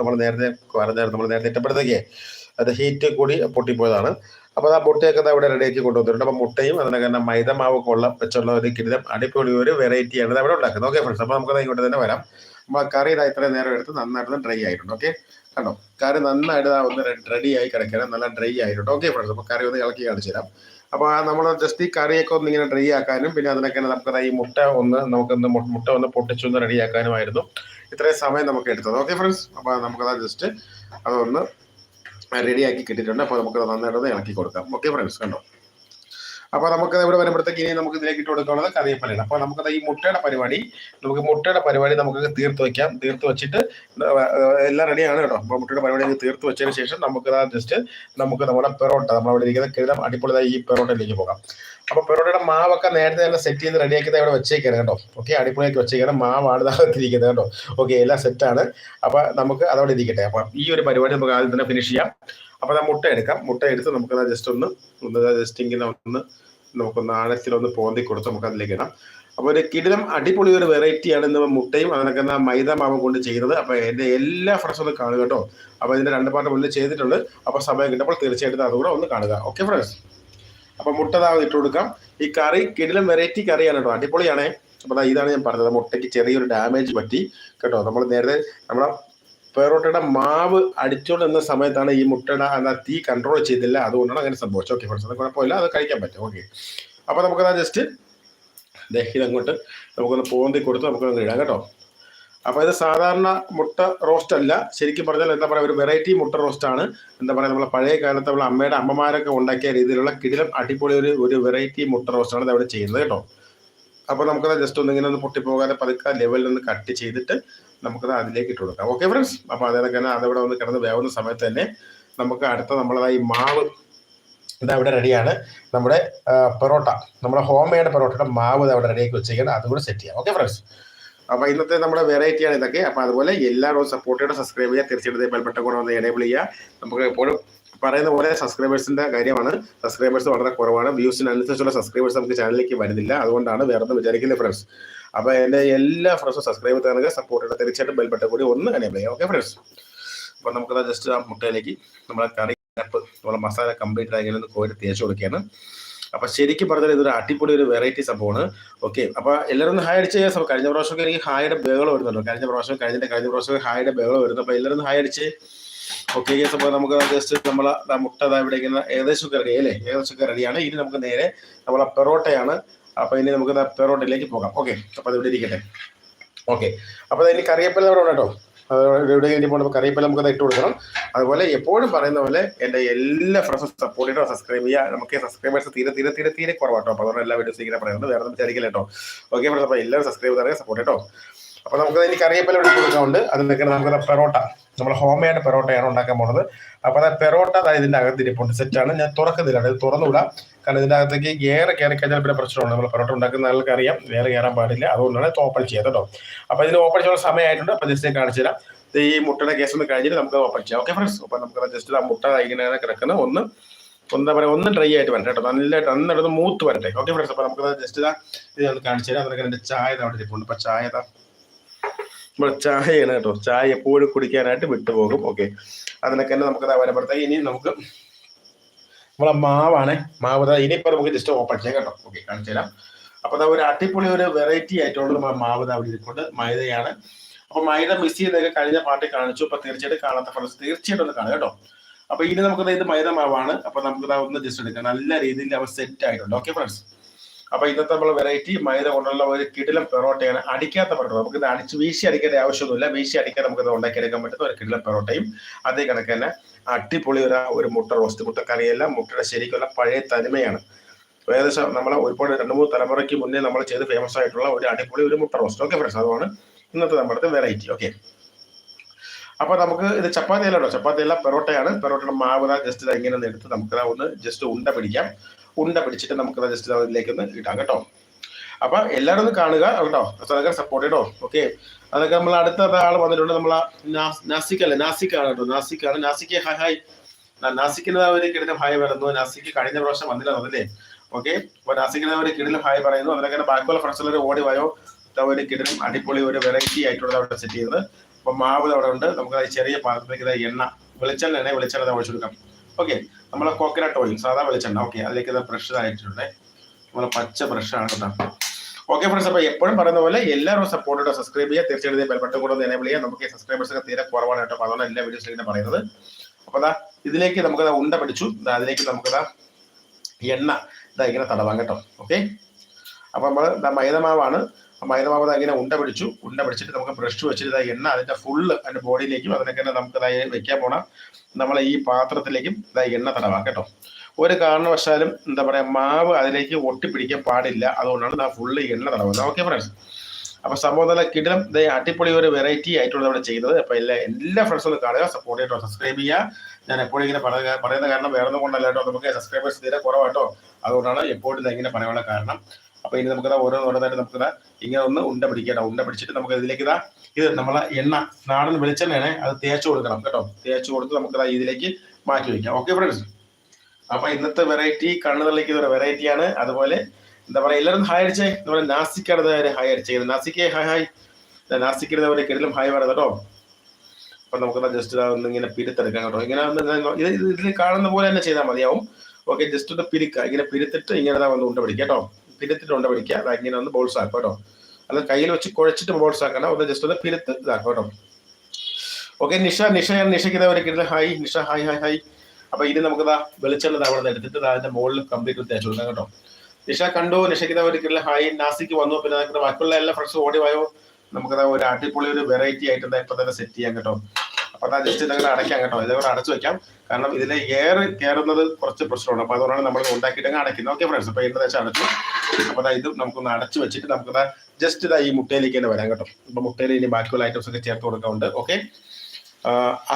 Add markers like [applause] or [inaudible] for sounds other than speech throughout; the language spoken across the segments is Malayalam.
നമ്മൾ നേരത്തെ നേരത്തെ നമ്മൾ നേരത്തെ ഇട്ടപ്പോഴത്തേക്ക് അത് ഹീറ്റ് കൂടി പൊട്ടിപ്പോയതാണ്. അപ്പോൾ ആ മുട്ടയൊക്കെ അവിടെ റെഡിയാക്കി കൊണ്ടുവന്നിട്ടുണ്ട്. അപ്പോൾ മുട്ടയും അതിനൊക്കെ തന്നെ മൈദ ഉള്ള വെച്ചുള്ള ഒരു കിടിലം അടിപൊളി ഒരു വെറൈറ്റിയാണ് ഇത് അവിടെ ഉണ്ടാക്കുന്നത്. ഓക്കെ ഫ്രണ്ട്സ് അപ്പോൾ നമുക്ക് ഇങ്ങോട്ട് തന്നെ വരാം. നമ്മൾ കറി ഇതാ ഇത്രയും നേരം എടുത്ത് നന്നായിട്ട് ഡ്രൈ ആയിട്ടുണ്ട്. ഓക്കെ കണ്ടോ? കറി നന്നായിട്ട് ഒന്ന് റെഡി ആയി കിടക്കണം നല്ല ഡ്രൈ ആയിട്ടുണ്ട്. ഓക്കെ ഫ്രണ്ട്സ് അപ്പോൾ കറി ഒന്ന് ഇളക്കി കാണിച്ചു തരാം. അപ്പോൾ നമ്മൾ ജസ്റ്റ് ഈ കറിയൊക്കെ ഒന്ന് ഇങ്ങനെ ഡ്രൈ ആക്കാനും പിന്നെ അതിനൊക്കെ നമുക്ക് ഈ മുട്ട ഒന്ന് നമുക്കൊന്ന് മുട്ട ഒന്ന് പൊട്ടിച്ചൊന്ന് റെഡി ആക്കാനുമായിരുന്നു. ഇത്രയും സമയം നമുക്ക് എടുത്തത്. ഓക്കെ ഫ്രണ്ട്സ് അപ്പോൾ നമുക്കത് ജസ്റ്റ് അതൊന്ന് റെഡിയാക്കി കിട്ടിയിട്ടുണ്ട്. അപ്പോൾ നമുക്ക് നന്നായിട്ടൊന്ന് ഇളക്കി കൊടുക്കാം. ഓക്കെ ഫ്രണ്ട്സ് കണ്ടോ? അപ്പോൾ നമുക്ക് ഇവിടെ വരുമ്പോഴത്തേക്ക് ഇനി നമുക്ക് ഇതിലേക്ക് ഇട്ട് കൊടുക്കാനുള്ളത് കറിയപ്പള്ളിയാണ് അപ്പോൾ നമുക്ക് ഈ മുട്ടയുടെ പരിപാടി നമുക്ക് മുട്ടയുടെ പരിപാടി നമുക്ക് തീർത്ത് വെക്കാം. തീർത്ത് വെച്ചിട്ട് എല്ലാം റെഡിയാണ് കേട്ടോ. അപ്പോൾ മുട്ടയുടെ പരിപാടി തീർത്ത് വെച്ചതിന് ശേഷം നമുക്ക് ജസ്റ്റ് നമുക്ക് നമ്മുടെ പെറോട്ട നമ്മളവിടെ ഇരിക്കുന്ന കിഴം അടിപൊളിയായി ഈ പെറോട്ടയിലേക്ക് പോകാം. അപ്പൊ പെറോട്ടയുടെ മാവൊക്കെ നേരത്തെ തന്നെ സെറ്റ് ചെയ്ത് റെഡിയാക്കിയത് ഇവിടെ വെച്ചേക്കാണ് കേട്ടോ. ഓക്കെ അടിപൊളിയാക്കി വെച്ചേക്കാണ് മാവാണ് ഇതാകത്തിരിക്കുന്നത് കേട്ടോ. ഓക്കെ എല്ലാം സെറ്റാണ് അപ്പൊ നമുക്ക് അതവിടെ ഇരിക്കട്ടെ. അപ്പൊ ഈ ഒരു പരിപാടി നമുക്ക് ആദ്യം തന്നെ ഫിനിഷ് ചെയ്യാം. അപ്പോൾ ആ മുട്ട എടുക്കാം. മുട്ട എടുത്ത് നമുക്ക് ജസ്റ്റ് ഒന്ന് ഒന്ന് ജസ്റ്റ് ഇങ്ങനെ ഒന്ന് നമുക്കൊന്ന് ആഴത്തിലൊന്ന് പോന്തി കൊടുത്ത് നമുക്ക് അതിലേക്ക് ഇടാം. അപ്പോൾ ഒരു കിടിലം അടിപൊളി ഒരു വെറൈറ്റിയാണ് ഇന്ന് മുട്ടയും അതിനൊക്കെ മൈദ മാവും കൊണ്ട് ചെയ്യുന്നത്. അപ്പോൾ എന്റെ എല്ലാ ഫ്രണ്ട്സ് ഒന്ന് കാണുക കേട്ടോ. അപ്പോൾ ഇതിന്റെ രണ്ട് പാട്ട് മുന്നേ ചെയ്തിട്ടുണ്ട്. അപ്പോൾ സമയം കിട്ടുമ്പോൾ തീർച്ചയായിട്ടും അതുകൂടെ ഒന്ന് കാണുക. ഓക്കെ ഫ്രണ്ട്സ് അപ്പോൾ മുട്ട ദാ ഇട്ട് കൊടുക്കാം. ഈ കറി കിടിലം വെറൈറ്റി കറിയാണ് കേട്ടോ. അടിപൊളിയാണേ. അപ്പോൾ ഇതാണ് ഞാൻ പറഞ്ഞത്. മുട്ടയ്ക്ക് ചെറിയൊരു ഡാമേജ് പറ്റി. കേട്ടോ നമ്മൾ നേരത്തെ നമ്മളെ പെറോട്ടയുടെ മാവ് അടിച്ചുകൊണ്ടിരുന്ന സമയത്താണ് ഈ മുട്ടയുടെ എന്താ തീ കൺട്രോൾ ചെയ്തില്ല. അതുകൊണ്ടാണ് അങ്ങനെ സംഭവിച്ചത്. ഓക്കെ ഫ്രണ്ട്സ് അത് കുഴപ്പമില്ല. അത് കഴിക്കാൻ പറ്റും. ഓക്കെ അപ്പോൾ നമുക്കതാ ജസ്റ്റ് ഇതങ്ങോട്ട് നമുക്കൊന്ന് പോന്തി കൊടുത്ത് നമുക്കൊന്ന് ഇടാം കേട്ടോ. അപ്പോൾ ഇത് സാധാരണ മുട്ട റോസ്റ്റ് അല്ല. ശരിക്കും പറഞ്ഞാൽ എന്താ പറയുക ഒരു വെറൈറ്റി മുട്ട റോസ്റ്റ് ആണ്. എന്താ പറയുക നമ്മളെ പഴയ കാലത്ത് നമ്മളെ അമ്മയുടെ അമ്മമാരൊക്കെ ഉണ്ടാക്കിയ രീതിയിലുള്ള കിടിലം അടിപൊളി ഒരു ഒരു വെറൈറ്റി മുട്ട റോസ്റ്റാണ് അവിടെ ചെയ്യുന്നത് കേട്ടോ. അപ്പോൾ നമുക്കത് ജസ്റ്റ് ഒന്ന് ഇങ്ങനെ ഒന്ന് പൊട്ടിപ്പോകാതെ പതുക്കെ ലെവലിൽ ഒന്ന് കട്ട് ചെയ്തിട്ട് നമുക്കത് അതിലേക്ക് ഇട്ട് കൊടുക്കാം. ഓക്കെ ഫ്രണ്ട്സ് അപ്പോൾ അതൊക്കെ അതവിടെ ഒന്ന് കിടന്ന് വേവുന്ന സമയത്ത് തന്നെ നമുക്ക് അടുത്ത നമ്മളതായി മാവ് ഇത് അവിടെ റെഡിയാണ് നമ്മുടെ പൊറോട്ട. നമ്മുടെ ഹോം മെയ്ഡ് പൊറോട്ടയുടെ മാവ് ഇത് അവിടെ റെഡിയാക്കി വെച്ചേക്കാണ് അതുകൂടെ സെറ്റ് ചെയ്യാം. ഓക്കെ ഫ്രണ്ട്സ് അപ്പോൾ ഇന്നത്തെ നമ്മുടെ വെറൈറ്റിയാണ് ഇതൊക്കെ. അപ്പോൾ അതുപോലെ എല്ലാവരും സപ്പോർട്ട് ചെയ്യുക സബ്സ്ക്രൈബ് ചെയ്യുക. തീർച്ചയായിട്ടും ബെൽബട്ടൺ കൂടെ ഒന്ന് എനേബിൾ ചെയ്യുക. നമുക്ക് എപ്പോഴും പറയുന്ന പോലെ സബ്സ്ക്രൈബേഴ്സിന്റെ കാര്യമാണ്. സബ്സ്ക്രൈബേഴ്സ് വളരെ കുറവാണ്. വ്യൂസിനനുസരിച്ചുള്ള സബ്സ്ക്രൈബേഴ്സ് നമുക്ക് ചാനലിലേക്ക് വരുന്നില്ല. അതുകൊണ്ടാണ് വേറെ വിചാരിക്കുന്നത് ഫ്രണ്ട്സ് അപ്പോൾ എന്റെ എല്ലാ ഫ്രണ്ട്സും സബ്സ്ക്രൈബ് ചെയ്യുക സപ്പോർട്ട് ചെയ്യുക തീർച്ചയായിട്ടും ബെൽബട്ട കൂടി ഒന്ന് എനേബിൾ പറയാം ഓക്കെ ഫ്രണ്ട്സ് അപ്പോൾ നമുക്ക് ജസ്റ്റ് ആ മുട്ടയിലേക്ക് നമ്മളെ കറി നമ്മളെ മസാല കംപ്ലീറ്റ് ആയി ഒന്ന് കോരി തേച്ച് കൊടുക്കുകയാണ്. അപ്പൊ ശരിക്കും പറഞ്ഞാൽ ഇതൊരു അടിപൊളി ഒരു വെറൈറ്റി സംഭവമാണ്. ഓക്കെ അപ്പൊ എല്ലാവരും ഒന്ന് ഹായ് അടിച്ച് ചെയ്യാം കഴിഞ്ഞ പ്രാവശ്യം എനിക്ക് ഹായുടെ ബേഗൾ വരുന്നുണ്ടോ. കഴിഞ്ഞ പ്രാവശ്യം കഴിഞ്ഞ കഴിഞ്ഞ പ്രാവശ്യം ഹായുടെ ബേഗൾ വരുന്നു. അപ്പൊ എല്ലാവരും ഹായ് അടിച്ച്. ഓക്കെ അപ്പോൾ നമുക്ക് ജസ്റ്റ് നമ്മളെ മുട്ട ഇവിടെ ഇങ്ങനെ ഏകദേശമൊക്കെ റെഡി അല്ലേ? ഏകദേശം റെഡിയാണ് ഇനി നമുക്ക് നേരെ നമ്മളെ പെറോട്ടയാണ് അപ്പൊ ഇനി നമുക്ക് ദാ പെറോട്ടയിലേക്ക് പോകാം. ഓക്കെ അപ്പൊ അത് ഇവിടെ ഇരിക്കട്ടെ. ഓക്കെ അപ്പൊ അതിന് കറിയപ്പല അവിടെ ഉണ്ട്? കേട്ടോ ഇവിടെ കഴിഞ്ഞ് പോകുമ്പോൾ കറിയപ്പല നമുക്ക് അത് ഇട്ട് കൊടുക്കണം. അതുപോലെ എപ്പോഴും പറയുന്ന പോലെ എന്റെ എല്ലാ ഫ്രണ്ട്സും സപ്പോർട്ട് ചെയ്യണം സബ്സ്ക്രൈബ് ചെയ്യുക നമുക്ക് സബ്സ്ക്രൈബേഴ്സ് തീരെ തീരെ തീരെ തീരെ കുറവാട്ടോ. അപ്പോൾ അതുകൊണ്ട് എല്ലാ വീഡിയോസ് ഇങ്ങനെ പറയുന്നത് വേറെ ഒന്നും വിചാരിക്കില്ല കേട്ടോ. ഓക്കെ ഫ്രണ്ട്സ് അപ്പോൾ എല്ലാവരും സബ്സ്ക്രൈബ് ചെയ്താൽ സപ്പോർട്ട് കേട്ടോ അപ്പോൾ നമുക്ക് ഇനി കറിയപ്പല ഇവിടെ അത് അതിനൊക്കെ നമുക്ക് പെറോട്ട. നമ്മൾ ഹോം മെയ്ഡ് പെറോട്ടയാണ് ഉണ്ടാക്കാൻ പോകുന്നത്. അപ്പോൾ അത് പെറോട്ട അതായത് ഇതിന്റെ അകത്ത് ഇരിപ്പുണ്ട്. സെറ്റാണ് ഞാൻ തുറക്കുന്നില്ല. ഇത് തുറന്നുവിടാം കാരണം ഇതിന്റെ അകത്തേക്ക് ഏറെ കയറി കഴിഞ്ഞാൽ പിന്നെ പ്രശ്നമാണ് നമ്മൾ പെറോട്ട ഉണ്ടാക്കുന്ന ആൾക്ക് അറിയാം. വേറെ കയറാൻ പാടില്ല. അതുകൊണ്ടാണ് ഇത് ഓപ്പൺ ചെയ്യാം കേട്ടോ അപ്പോൾ ഇതിന് ഓപ്പൺ ചെയ്യാൻ സമയമായിട്ടുണ്ട്. അപ്പോൾ ജസ്റ്റ് കാണിച്ചു തരാം. ഈ മുട്ടയുടെ കേസ് ഒന്ന് കഴിഞ്ഞിട്ട് നമുക്ക് ഓപ്പൺ ചെയ്യാം. ഓക്കെ ഫ്രണ്ട്സ് അപ്പോൾ നമുക്ക് ജസ്റ്റ് ആ മുട്ട ഇങ്ങനെ കിടക്കുന്ന. ഒന്ന് എന്താ പറയുക ഒന്ന് ഡ്രൈ ആയിട്ട് വരട്ടെ കേട്ടോ നല്ലതായിട്ട് നന്നിടത്ത് മൂത്ത് വരട്ടെ. ഓക്കെ ഫ്രണ്ട്സ് അപ്പോൾ നമുക്ക് ജസ്റ്റ് ഇതാ കാണിച്ചു തരാം. അതൊക്കെ എന്റെ ചായ അവിടെ ഇരിപ്പുണ്ട്. ചായ ഇതാ നമ്മുടെ ചായയാണ് കേട്ടോ ചായ എപ്പോഴും കുടിക്കാനായിട്ട് വിട്ടുപോകും. ഓക്കെ. അതിനൊക്കെ തന്നെ നമുക്ക് വരുമ്പോഴത്തേക്ക് ഇനി നമുക്ക് നമ്മളെ മാവാണ്. മാവ് ഇനിയിപ്പോൾ നമുക്ക് ജസ്റ്റ് ഓപ്പൺ ചെയ്യാം കേട്ടോ. ഓക്കെ കാണിച്ചു തരാം. അപ്പോൾ അതാ ഒരു അടിപൊളി ഒരു വെറൈറ്റി ആയിട്ടുള്ള നമ്മുടെ മാവ് അവിടെ ഇരിക്കൊണ്ട് മൈദയാണ്. അപ്പൊ മൈദ മിസ് ചെയ്തൊക്കെ കഴിഞ്ഞ പാട്ട് കാണിച്ചു. അപ്പൊ തീർച്ചയായിട്ടും കാണാത്ത ഫ്രണ്ട്സ് തീർച്ചയായിട്ടും ഒന്ന് കാണുക കേട്ടോ. അപ്പൊ ഇനി നമുക്ക് ഇത് മൈദ മാവാണ്. അപ്പൊ നമുക്ക് ഒന്ന് ജസ്റ്റ് എടുക്കാം. നല്ല രീതിയിൽ അവ സെറ്റ് ആയിട്ടുണ്ട്. ഓക്കെ ഫ്രണ്ട്സ് അപ്പൊ ഇന്നത്തെ നമ്മൾ വെറൈറ്റി മൈദ കൊണ്ടുള്ള ഒരു കിടിലം പെറോട്ടയാണ് അടിക്കാത്ത പെറോട്ട. നമുക്ക് ഇത് അടിച്ച് വീശി അടിക്കേണ്ട ആവശ്യമൊന്നുമില്ല. വീശി അടിക്കാൻ നമുക്ക് ഇത് ഉണ്ടാക്കിയെടുക്കാൻ പറ്റുന്ന ഒരു കിടിലം പെറോട്ടയും അതേ കണക്ക് തന്നെ അടിപൊളി ഒരു ഒരു മുട്ട റോസ്റ്റ് മുട്ടക്കറിയല്ല മുട്ടയുടെ ശരിക്കുള്ള പഴയ തനിമയാണ്. ഏകദേശം നമ്മൾ ഒരുപാട് രണ്ട് മൂന്ന് തലമുറയ്ക്ക് മുന്നേ നമ്മൾ ചെയ്ത് ഫേമസ് ആയിട്ടുള്ള ഒരു അടിപൊളി ഒരു മുട്ട റോസ്റ്റ് ഓക്കെ ഫ്രണ്ട്സ് അതുമാണ് ഇന്നത്തെ നമ്മുടെ വെറൈറ്റി ഓക്കെ അപ്പൊ നമുക്ക് ഇത് ചപ്പാത്തി അല്ല ചപ്പാത്തി അല്ല പെറോട്ടയാണ്. പെറോട്ടയുടെ മാവ് ജസ്റ്റ് ഇങ്ങനെ എടുത്ത് നമുക്ക് ഒന്ന് ജസ്റ്റ് ഉണ്ട പിടിക്കാം. ഉണ്ട പിടിച്ചിട്ട് നമുക്ക് ജസ്റ്റ് അതിലേക്ക് ഒന്ന് ഇടാം കേട്ടോ. അപ്പൊ എല്ലാവരും ഒന്ന് കാണുക കേട്ടോ. അതൊക്കെ സപ്പോർട്ട് ചെയ്തോ ഓക്കെ അതൊക്കെ നമ്മൾ അടുത്ത ആൾ വന്നിട്ടുണ്ട്. നമ്മളെ നാസിക് അല്ലേ നാസിക് ആണ് കേട്ടോ. നാസിക് ആണ് നാസിക്ക് ഹായ് ഹായ് നാസിക്കിന് ഒരു കിടന്ന ഹായ് വരുന്നു നാസിക്ക് കഴിഞ്ഞ പ്രാവശ്യം വന്നില്ല അതല്ലേ ഓക്കെ അപ്പൊ നാസിക്കിന് ഒരു കിടിലും ഹായ് പറയുന്നു. അതിനൊക്കെ ബാക്കിയുള്ള ഫ്രണ്ട്സ് ഓടി വയോ? ഒരു കിടലും അടിപൊളി ഒരു വെറൈറ്റി ആയിട്ടുള്ളത് അവിടെ സെറ്റ് ചെയ്തത് അപ്പൊ മാവ് അവിടെ ഉണ്ട്. നമുക്ക് ചെറിയ പാത്രത്തിലേക്ക് എണ്ണ വെളിച്ചെണ്ണ എണ്ണ വെളിച്ചെണ്ണ ഒഴിച്ചു കൊടുക്കാം. ഓക്കെ നമ്മളെ കോക്കനട്ട് ഓയിൽ സാധാ വെളിച്ചെണ്ണ. ഓക്കെ അതിലേക്ക് ഇത് ബ്രഷ് ആയിട്ടുണ്ട് നമ്മളെ പച്ച ബ്രഷാണ് കേട്ടോ. ഓക്കെ ഫ്രണ്ട്സ് അപ്പോൾ എപ്പോഴും പറയുന്ന പോലെ എല്ലാവരും സപ്പോർട്ട് ചെയ്ത് സബ്സ്ക്രൈബ് ചെയ്യുക. തീർച്ചയായിട്ടും ബെൽബട്ടൺ കൂടെ എനേബിൾ ചെയ്യുക. നമുക്ക് സബ്സ്ക്രൈബേഴ്സ് ഒക്കെ തീരെ കുറവാണ് കേട്ടോ. അതാണ് അതുകൊണ്ട് എല്ലാ ഇങ്ങനെ പറയുന്നത്. അപ്പോൾ അതാ ഇതിലേക്ക് നമുക്ക് ഉണ്ട പിടിച്ചു. അതിലേക്ക് നമുക്ക് ദാ എണ്ണ ഇതാ ഇങ്ങനെ തടവാം കേട്ടോ. ഓക്കെ അപ്പോൾ നമ്മൾ മൈദമാവാണ് മൈദമാവ് ഇങ്ങനെ ഉണ്ട പിടിച്ചു. ഉണ്ട പിടിച്ചിട്ട് നമുക്ക് ബ്രഷ് വെച്ചിട്ട് എണ്ണ അതിന്റെ ഫുള്ള് അതിന്റെ ബോഡിയിലേക്കും അതിനൊക്കെ തന്നെ നമുക്ക് ഇതാ വെക്കാൻ പോണ. നമ്മളെ ഈ പാത്രത്തിലേക്കും ഇതായി എണ്ണ തടവാം കേട്ടോ. ഒരു കാരണവശാലും എന്താ പറയാ മാവ് അതിലേക്ക് ഒട്ടിപ്പിടിക്കാൻ പാടില്ല. അതുകൊണ്ടാണ് ഇതാ ഫുള്ള് എണ്ണ തടവുന്നത്. ഓക്കെ ഫ്രണ്ട്സ് അപ്പൊ സംഭവം നല്ല കിടിലം. ഇതേ അടിപൊളി ഒരു വെറൈറ്റി ആയിട്ടുള്ള ഇവിടെ ചെയ്യുന്നത്. അപ്പൊ എല്ലാ എല്ലാ ഫ്രണ്ട്സും ഒന്ന് കാണുക സപ്പോർട്ട് ചെയ്യട്ടോ സബ്സ്ക്രൈബ് ചെയ്യുക. ഞാൻ എപ്പോഴും ഇങ്ങനെ പറയുക പറയുന്ന കാരണം വേറെ ഒന്നും കൊണ്ടല്ല നമുക്ക് സബ്സ്ക്രൈബേഴ്സ് തീരെ കുറവാട്ടോ. അതുകൊണ്ടാണ് എപ്പോഴും ഇങ്ങനെ പറയാനുള്ള കാരണം. അപ്പൊ ഇനി നമുക്ക് ഓരോ ഓരോന്നായിട്ട് നമുക്ക് ഇങ്ങനെ ഒന്ന് ഉണ്ട പിടിക്കണം ഉണ്ട പിടിച്ചിട്ട് നമുക്ക് ഇതിലേക്ക് ഇതാ ഇത് നമ്മളെ എണ്ണ നാടൻ വെളിച്ചെണ്ണയാണ് അത് തേച്ച് കൊടുക്കണം കേട്ടോ. തേച്ച് കൊടുത്ത് നമുക്ക് ഇതിലേക്ക് മാറ്റി വയ്ക്കാം. ഓക്കെ ഫ്രണ്ട്സ് അപ്പൊ ഇന്നത്തെ വെറൈറ്റി കണ്ണു തള്ളിക്കുന്ന ഒരു വെറൈറ്റിയാണ് അതുപോലെ എന്താ പറയാ എല്ലാവരും ഹായ് അടിച്ചേ. നമ്മുടെ നാസിക്കാണ് ഹായ് അടിച്ചത് നാസിക്കേ ഹായ് ഹായ് നാസിക്കിടുന്നവരെ കിടലും ഹായ് പറയുന്നത് കേട്ടോ. അപ്പൊ നമുക്ക് ജസ്റ്റ് ഒന്ന് ഇങ്ങനെ പിരുത്തെടുക്കാം കേട്ടോ. ഇങ്ങനെ ഇത് ഇത് ഇതിൽ കാണുന്ന പോലെ തന്നെ ചെയ്താൽ മതിയാവും. ഓക്കെ ജസ്റ്റ് ഒന്ന് പിരിക്കുക ഇങ്ങനെ പിരുത്തിട്ട് ഇങ്ങനെ ഒന്ന് ഉണ്ട പിടിക്കാം കേട്ടോ. പിരുത്തിട്ട് ഉണ്ട പിടിക്കുക അത് ഇങ്ങനെ ഒന്ന് ബോൾസ് ആക്കുക കേട്ടോ. അത് കയ്യിൽ വെച്ച് കുഴച്ചിട്ട് ബോൾസ് ആക്കണം ഒന്ന് ജസ്റ്റ് ഒന്ന് പിരുത്ത് ഇതാക്കുക കേട്ടോ. ഓക്കെ നിഷ നിഷ ഞാൻ നിഷയ്ക്ക് ഇതാ ഒരു hi Nisha. Hi hi hi അപ്പൊ ഇത് നമുക്ക് ദാ വെളിച്ചെണ്ണ അവിടെ നിന്ന് എടുത്തിട്ട് അതിന്റെ മുകളിൽ കംപ്ലീറ്റ് തേച്ച് കൊടുക്കാം കേട്ടോ. നിഷ കണ്ടു? നിഷയ്ക്ക് ഒരു കിടൽ ഹായ് നാസിക്ക് വന്നു. പിന്നെ ബാക്കിയുള്ള എല്ലാ ഫ്രണ്ട്സും ഓടി വായോ. നമുക്കത് ഒരു അടിപൊളി ഒരു വെറൈറ്റി ആയിട്ട് ഇപ്പൊ തന്നെ സെറ്റ് ചെയ്യാം കേട്ടോ. അപ്പൊ അതാ ജസ്റ്റ് ഇതങ്ങനെ അടയ്ക്കാം കേട്ടോ. ഇതവിടെ അടച്ചു വെക്കാം. കാരണം ഇതിൽ എയർ കയറുന്നത് കുറച്ച് പ്രശ്നമാണ്. അപ്പൊ അതുകൊണ്ടാണ് നമ്മൾ ഉണ്ടാക്കിയിട്ട് അടയ്ക്കുന്നത്. ഓക്കെ ഫ്രണ്ട്സ് അപ്പൊ വെച്ച് അടച്ചു. അപ്പൊ അതാ ഇത് നമുക്കൊന്ന് അടച്ചു വെച്ചിട്ട് നമുക്കതാ ജസ്റ്റ് ഇതാ ഈ മുട്ടയിലേക്ക് തന്നെ വരാം കേട്ടോ. അപ്പൊ മുട്ടയിൽ ഇനി ബാക്കിയുള്ള ഐറ്റംസ് ഒക്കെ ചേർത്ത് കൊടുക്കാറുണ്ട് ഓക്കെ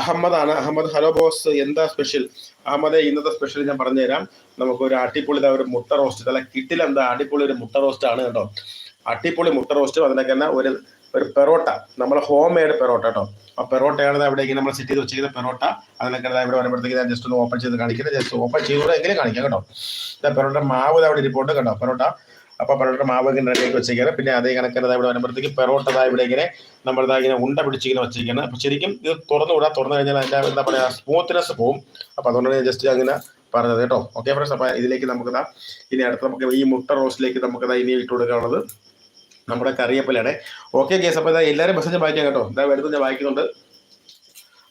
അഹമ്മദ് ആണ് അഹമ്മദ് ഹലോ ബോസ് എന്താ സ്പെഷ്യൽ അഹമ്മദ് ഇന്നത്തെ സ്പെഷ്യൽ ഞാൻ പറഞ്ഞുതരാം. നമുക്ക് ഒരു അടിപൊളി ഒരു മുട്ട റോസ്റ്റ് അല്ല കിട്ടിലെന്താ? അടിപൊളി ഒരു മുട്ട റോസ്റ്റ് ആണ് കേട്ടോ. അടിപൊളി മുട്ട റോസ്റ്റും അതിനൊക്കെ തന്നെ ഒരു ഒരു പെറോട്ട. നമ്മളെ ഹോം മെയ്ഡ് പെറോട്ട കേട്ടോ ആ പെറോട്ടയാണ് അവിടേക്ക് നമ്മൾ സെറ്റ് ചെയ്ത് വെച്ചിരിക്കുന്ന പെറോട്ട. അതിനൊക്കെ ഇവിടെ വരുമ്പോഴത്തേക്ക് ഞാൻ ജസ്റ്റ് ഒന്ന് ഓപ്പൺ ചെയ്ത് കാണിക്കുന്നത് ജസ്റ്റ് ഓപ്പൺ ചെയ്തൂടെ എങ്കിലും കാണിക്കാം കേട്ടോ. പെറോട്ട മാവ് അവിടെ ഇരിപ്പുണ്ട് കേട്ടോ പെറോട്ട. അപ്പൊ പെറോട്ട മാവ് ഇങ്ങനെ റെഡിയാക്കി വെച്ചേക്കാണ്. പിന്നെ അതേ കണക്കിന് ഇവിടെ വരുമ്പോഴത്തേക്ക് പെറോട്ട ഇവിടെ ഇങ്ങനെ നമ്മൾ ഇങ്ങനെ ഉണ്ട പിടിച്ചിങ്ങനെ വെച്ചിരിക്കുന്നത് അപ്പൊ ശരിക്കും ഇത് തുറന്നു വിടാം തുറന്നു കഴിഞ്ഞാൽ അതിന്റെ എന്താ പറയാ സ്മൂത്ത്നെസ് പോവും. അപ്പൊ അതുകൊണ്ടാണ് ഞാൻ ജസ്റ്റ് അങ്ങനെ പറഞ്ഞത് കേട്ടോ. ഓക്കെ ഫ്രണ്ട്സ് അപ്പൊ ഇതിലേക്ക് നമുക്ക് ഇനി അടുത്ത നമുക്ക് ഈ മുട്ട റോസ്റ്റിലേക്ക് നമുക്ക് ഇനി ഇട്ട് കൊടുക്കാനുള്ളത്. നമ്മുടെ കറിയപ്പലയുടെ ഓക്കെ കേസ് അപ്പോൾ ഇതാ എല്ലാവരും മെസ്സേജ് വായിക്കാം കേട്ടോ. ഇതാ വരുന്നത് ഞാൻ വായിക്കുന്നുണ്ട്.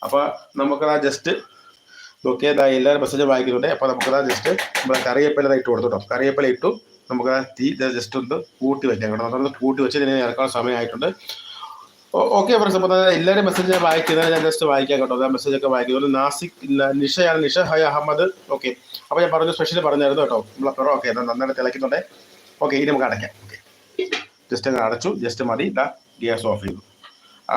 അപ്പൊ നമുക്കതാ ജസ്റ്റ് ഓക്കെ ഇതാ എല്ലാവരും മെസ്സേജ് വായിക്കുന്നുണ്ട്. അപ്പൊ നമുക്കതാ ജസ്റ്റ് നമ്മുടെ കറിയപ്പല ഇട്ട് കൊടുത്തു കേട്ടോ. കറിയപ്പല ഇട്ടു. നമുക്ക് തീ ജസ്റ്റ് ഒന്ന് കൂട്ടി വെക്കാം കേട്ടോ. നമ്മളൊന്ന് കൂട്ടി വെച്ച് ഇതിനെ ഇറക്കാൻ സമയമായിട്ടുണ്ട്. ഓക്കെ ഫ്രണ്ട്സ് അപ്പോൾ എല്ലാവരും മെസ്സേജ് ഞാൻ വായിക്കുന്നത് ഞാൻ ജസ്റ്റ് വായിക്കാം കേട്ടോ. അതാ മെസ്സേജ് ഒക്കെ വായിക്കുന്നത് നാസിക് നിഷയാണ് നിഷ ഹൈ അഹമ്മദ്. ഓക്കെ അപ്പോൾ ഞാൻ പറഞ്ഞു സ്പെഷ്യൽ പറഞ്ഞായിരുന്നു കേട്ടോ. നമ്മളെ പെറോ ഓക്കെ നന്നായിട്ട് തിളയ്ക്കുന്നുണ്ട്. ഓക്കെ ഇനി നമുക്ക് അടയ്ക്കാം. ജസ്റ്റ് അങ്ങ് അടച്ചു ജസ്റ്റ് മതി. ഇതാ ഗ്യാസ് ഓഫ് ചെയ്തു.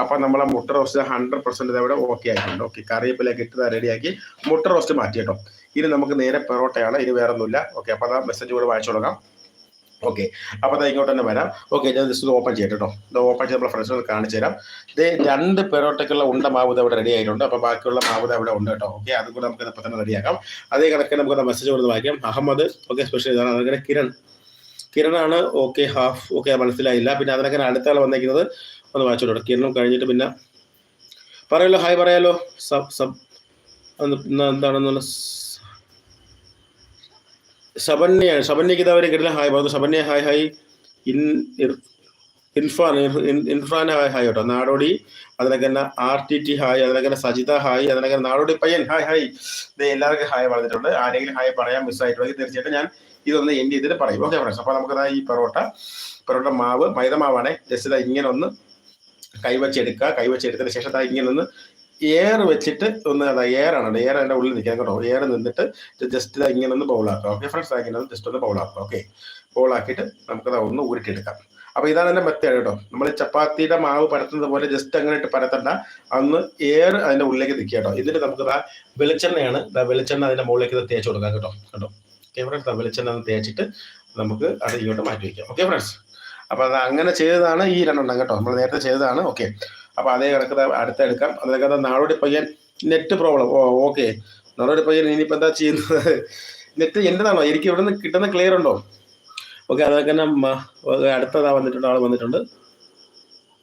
അപ്പം നമ്മളെ മുട്ട റോസ്റ്റ് ഹൺഡ്രഡ് പെർസെന്റ് ഇവിടെ ഓക്കെ ആയിട്ടുണ്ട്. ഓക്കെ കറിവേപ്പിലേക്ക് ഇട്ട് റെഡിയാക്കി മുട്ട റോസ്റ്റ് മാറ്റി കേട്ടോ. ഇനി നമുക്ക് നേരെ പെറോട്ടയാണ് ഇനി വേറെ ഒന്നുമില്ല ഓക്കെ അപ്പോൾ അതാ മെസ്സേജ് കൂടെ വായിച്ചു തുടങ്ങാം ഓക്കെ അപ്പോൾ അത് ഇങ്ങോട്ട് തന്നെ വരാം. ഓക്കെ ഞാൻ ജസ്റ്റ് ഓപ്പൺ ചെയ്യട്ടെ കേട്ടോ. ഇത് ഓപ്പൺ ചെയ്ത് നമ്മളെ ഫ്രണ്ട്സിനോട് കാണിച്ചു തരാം. ഇത് രണ്ട് പെറോട്ടയ്ക്കുള്ള ഉണ്ട മാവുത ഇവിടെ റെഡി ആയിട്ടുണ്ട്. അപ്പോൾ ബാക്കിയുള്ള മാവുത ഇവിടെ ഉണ്ട് കേട്ടോ. ഓക്കെ അതും കൂടെ നമുക്ക് ഇപ്പം തന്നെ റെഡിയാക്കാം അതേ കണക്കിന് നമുക്ക് മെസ്സേജ് കൊടുത്ത് വായിക്കാം. അഹമ്മദ് ഓക്കെ സ്പെഷ്യൽ ഇതാണ്. അതുപോലെ കിരൺ. കിരണാണ് ഓക്കെ ഹാഫ് ഓക്കെ മനസ്സിലായില്ല. പിന്നെ അതിനൊക്കെ അടുത്ത ആൾ വന്നേക്കുന്നത് ഒന്ന് വായിച്ചോട്ടോ കിരണം കഴിഞ്ഞിട്ട് പിന്നെ പറയാലോ ഹായ് പറയാലോ സബ് സബ് എന്താണെന്നുള്ള ശബന്യാണ് ശബന്യക്ക് ഇതാ കിട്ടില്ല ഹായ് പറഞ്ഞു. ശബന്യ ഹായ് ഹായ് ഇൻ ഇൻഫാൻ ഇൻഫാൻ ഹായ് ഹായ് കേട്ടോ. നാടോടി അതിനൊക്കെ തന്നെ ആർ ടി ടി ഹായ് അതിനൊക്കെ തന്നെ സജിത ഹായ് അതിനൊക്കെ നാടോടി പയ്യൻ ഹായ് ഹായ് എല്ലാവർക്കും ഹായ് പറഞ്ഞിട്ടുണ്ട്. ആരെങ്കിലും ഹായ് പറയാൻ മിസ്സായിട്ടുണ്ടെങ്കിൽ തീർച്ചയായിട്ടും ഞാൻ ഇതൊന്ന് എൻഡ് ചെയ്തിട്ട് പറയും ഓക്കെ ഫ്രണ്ട്സ് അപ്പോൾ നമുക്കതാ ഈ പൊറോട്ട പൊറോട്ട മാവ് മൈദ മാവാണേ ജസ്റ്റ് ഇങ്ങനെ ഒന്ന് കൈവച്ചെടുക്കുക. കൈവച്ചെടുത്തതിന് ശേഷം ഇങ്ങനെ ഒന്ന് എയർ വെച്ചിട്ട് ഒന്ന് അതാ എയർ ആണ്. എയർ അതിന്റെ ഉള്ളിൽ നിൽക്കാൻ കേട്ടോ. എയർ നിന്നിട്ട് ജസ്റ്റ് ഇങ്ങനെ ഒന്ന് ബൗളാക്കുക ഓക്കെ ഫ്രണ്ട്സ് ഇങ്ങനെ ഒന്ന് ജസ്റ്റ് ഒന്ന് ബൗളാക്കുക ഓക്കെ ബൗളാക്കിയിട്ട് നമുക്കത് ഒന്ന് ഊരിട്ടെടുക്കാം അപ്പൊ ഇതാണ് എന്റെ മെത്തേഡ് കേട്ടോ. നമ്മൾ ചപ്പാത്തിയുടെ മാവ് പരത്തുന്നത് പോലെ ജസ്റ്റ് അങ്ങനെ ഇട്ട് പരത്തണ്ട. അന്ന് എയർ അതിന്റെ ഉള്ളിലേക്ക് നിൽക്കുക കേട്ടോ. എന്നിട്ട് നമുക്ക് ഇതാ വെളിച്ചെണ്ണയാണ് വെളിച്ചെണ്ണ അതിന്റെ മുകളിലേക്ക് ഇത് തേച്ച് കൊടുക്കാം കേട്ടോ. കേട്ടോ ഫ്രണ്ട്സ് വെളിച്ചെണ്ണ തേച്ചിട്ട് നമുക്ക് അത് ഇങ്ങോട്ട് മാറ്റി വയ്ക്കാം ഓക്കെ ഫ്രണ്ട്സ് അപ്പൊ അത് അങ്ങനെ ചെയ്തതാണ് ഈ രണ്ടെണ്ണം കേട്ടോ. നമ്മൾ നേരത്തെ ചെയ്തതാണ്. ഓക്കെ അപ്പൊ അതേ കണക്ക് അടുത്ത എടുക്കാം. അതേ അതൊക്കെ നാടോടി പയ്യൻ നെറ്റ് പ്രോബ്ലം ഓ ഓക്കെ നാടോടി പയ്യൻ ഇനിയിപ്പോ എന്താ ചെയ്യുന്നത്? നെറ്റ് എന്റെതാണോ എനിക്ക് ഇവിടെ നിന്ന് കിട്ടുന്ന ക്ലിയർ ഉണ്ടോ? ഓക്കെ അതൊക്കെ തന്നെ അടുത്തതാ വന്നിട്ടുണ്ട് ആൾ വന്നിട്ടുണ്ട്.